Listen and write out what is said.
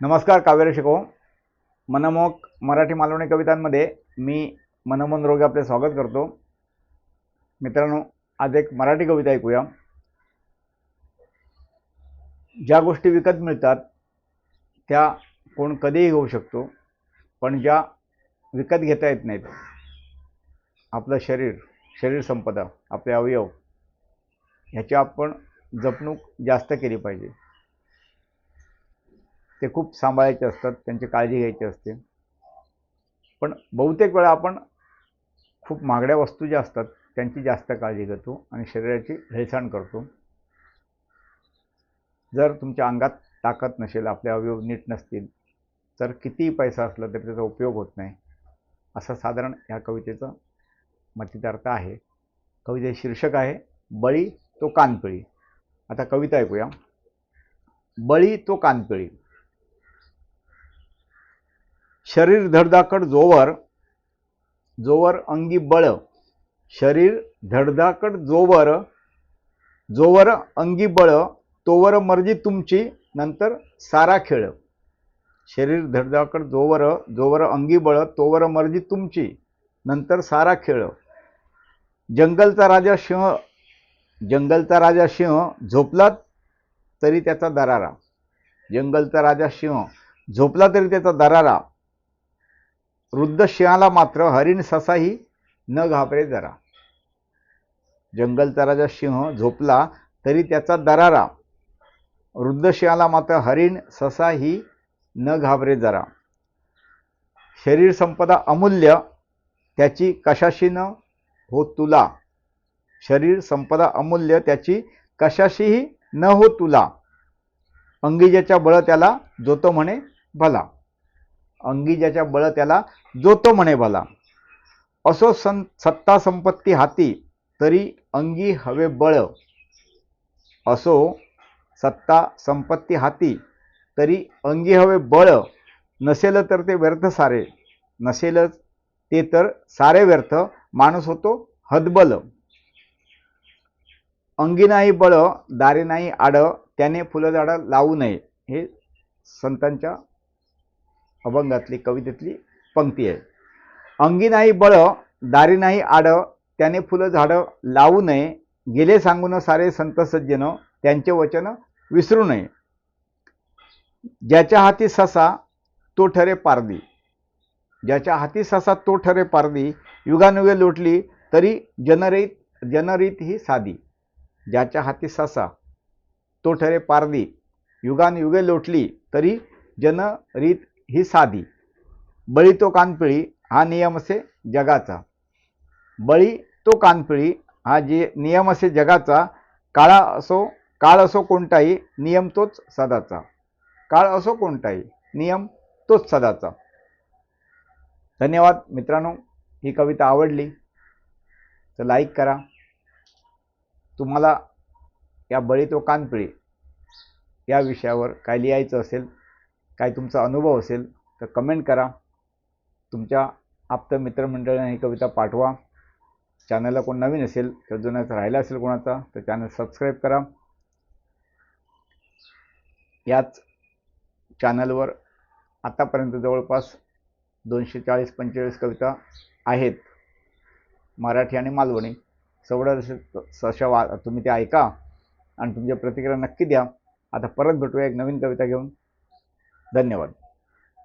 नमस्कार काव्य शिको मनमोहक मराठी मालवणी कवितांमध्ये मी मनमोहन रोगे आपले स्वागत करतो. मित्रांनो आज एक मराठी कविता ऐकूया. ज्या गोष्टी विकत मिळतात त्या कोण कधीही घेऊ शकतो पण ज्या विकत घेता येत नाहीत. आपलं शरीर शरीर संपदा आपले अवयव ह्याची आपण जपणूक जास्त केली पाहिजे. ते खूप सांभाळायचे असतात त्यांची काळजी घ्यायची असते. पण बहुतेक वेळा आपण खूप महागड्या वस्तू ज्या असतात त्यांची जास्त काळजी घेतो आणि शरीराची हेळसाण करतो. जर तुमच्या अंगात ताकद नसेल आपले अवयव नीट नसतील तर कितीही पैसा असला तरी त्याचा उपयोग होत नाही. असं साधारण या कवितेचं मतितार्थ आहे. कविते शीर्षक आहे बळी तो कानपिळी. आता कविता ऐकूया. बळी तो कानपिळी. शरीर धडधाकड जोवर जोवर अंगी बळ. शरीर धडधाकड जोवर जोवर अंगी बळ तोवर मर्जी तुमची नंतर सारा खेळ. शरीर धडधाकड जोवर जोवर अंगी बळ तोवर मर्जी तुमची नंतर सारा खेळ. जंगलचा राजा सिंह जंगलचा राजा सिंह झोपला तरी त्याचा दरारा. जंगलचा राजा सिंह झोपला तरी त्याचा दरारा. वृद्ध सिंहाला मात्र हरिण ससाही न घाबरे जरा. जंगलतराचा सिंह झोपला तरी त्याचा दरारा. वृद्ध सिंहाला मात्र हरिण ससाही न घाबरे जरा. शरीर संपदा अमूल्य त्याची कशाशी न हो तुला. शरीर संपदा अमूल्य त्याची कशाशीही न हो तुला. अंगीजेच्या बळ त्याला जोतो म्हणे भला. अंगी ज्याच्या बळ त्याला जो तो म्हणे भला असो सं सत्ता संपत्ती हाती तरी अंगी हवे बळ. असो सत्ता संपत्ती हाती तरी अंगी हवे बळ. नसेल तर ते व्यर्थ सारे. नसेलच ते तर सारे व्यर्थ. माणूस होतो हदबल अंगी नाही बळ दारी नाही आड त्याने फुलझाडं लावू नये. हे संतांच्या अभंगातली कवितेतली पंक्ती आहे. अंगी नाही बळ दारी नाही आड त्याने फुलं झाडं लावू नये गेले सांगून सारे संत सज्जन त्यांचे वचन विसरू नये. ज्याच्या हाती ससा तो ठरे पारदी ज्याच्या हाती ससा तो ठरे पारदी युगानुगे लोटली तरी जनरीत जनरीत ही साधी. ज्याच्या हाती ससा तो ठरे पारदी युगानुयुगे लोटली तरी जनरीत ही साधी. बळी तो कानपिळी हा नियम असे जगाचा. बळी तो कानपिळी हा जे नियम असे जगाचा काळा असो काळ असो कोणताही नियम तोच सदाचा. काळ असो कोणताही नियम तोच सदाचा. धन्यवाद मित्रांनो ही कविता आवडली तर लाईक करा. तुम्हाला या बळी तो कानपिळी या विषयावर काय लिहायचं असेल काय तुमचा अनुभव असेल तर कमेंट करा. तुमच्या आप्त मित्रमंडळींना ही कविता पाठवा. चॅनलला कोण नवीन असेल तर जुन्याचा राहिला असेल कोणाचा तर चॅनल सबस्क्राईब करा. याच चॅनलवर आत्तापर्यंत जवळपास दोनशे चाळीस पंचेचाळीस कविता आहेत. मराठी आणि मालवणी. सवडा सशा वा तुम्ही ते ऐका आणि तुमच्या प्रतिक्रिया नक्की द्या. आता परत भेटूया एक नवीन कविता घेऊन. धन्यवाद.